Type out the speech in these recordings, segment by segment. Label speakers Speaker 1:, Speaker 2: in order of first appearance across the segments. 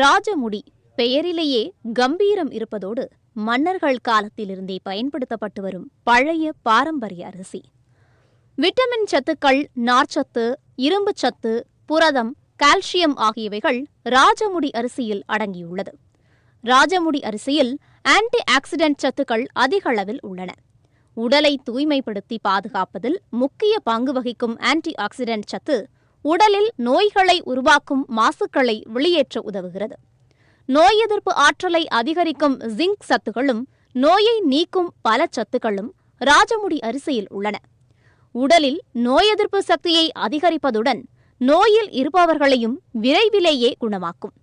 Speaker 1: ராஜமுடி பெயரிலேயே கம்பீரம் இருப்பதோடு மன்னர்கள் காலத்திலிருந்தே பயன்படுத்தப்பட்டு வரும் பழைய பாரம்பரிய அரிசி. விட்டமின் சத்துக்கள் நார்ச்சத்து இரும்புச் சத்து புரதம் கால்சியம் ஆகியவைகள் ராஜமுடி அரிசியில் அடங்கியுள்ளது. ராஜமுடி அரிசியில் ஆன்டி ஆக்சிடென்ட் சத்துக்கள் அதிக அளவில் உள்ளன. உடலை தூய்மைப்படுத்தி பாதுகாப்பதில் முக்கிய பங்கு வகிக்கும் ஆன்டி ஆக்சிடென்ட் சத்து உடலில் நோய்களை உருவாக்கும் மாசுக்களை வெளியேற்ற உதவுகிறது. நோய் எதிர்ப்பு ஆற்றலை அதிகரிக்கும் ஜிங்க் சத்துகளும் நோயை நீக்கும் பல சத்துக்களும் ராஜமுடி அரிசியில் உள்ளன. உடலில் நோய் எதிர்ப்பு சக்தியை அதிகரிப்பதுடன் நோயில் இருப்பவர்களையும் விரைவிலேயே குணமாக்கும்.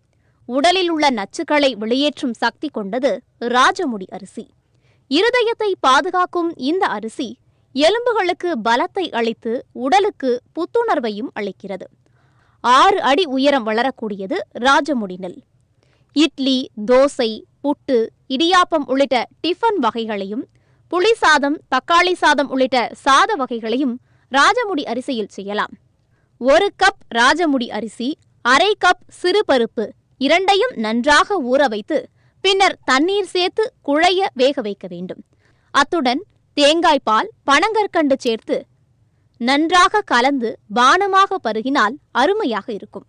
Speaker 1: உடலில் உள்ள நச்சுக்களை வெளியேற்றும் சக்தி கொண்டது ராஜமுடி அரிசி. இருதயத்தை பாதுகாக்கும் இந்த அரிசி எலும்புகளுக்கு பலத்தை அளித்து உடலுக்கு புத்துணர்வையும் அளிக்கிறது. ஆறு அடி உயரம் வளரக்கூடியது ராஜமுடி நெல். இட்லி தோசை புட்டு இடியாப்பம் உள்ளிட்ட டிஃபன் வகைகளையும் புளி சாதம் தக்காளி சாதம் உள்ளிட்ட சாத வகைகளையும் ராஜமுடி அரிசியில் செய்யலாம். ஒரு கப் ராஜமுடி அரிசி அரை கப் சிறுபருப்பு இரண்டையும் நன்றாக ஊற வைத்து பின்னர் தண்ணீர் சேர்த்து குழைய வேக வைக்க வேண்டும். அத்துடன் தேங்காய் பால் பனங்கற்கண்டு சேர்த்து நன்றாக கலந்து பானமாக பருகினால் அருமையாக இருக்கும்.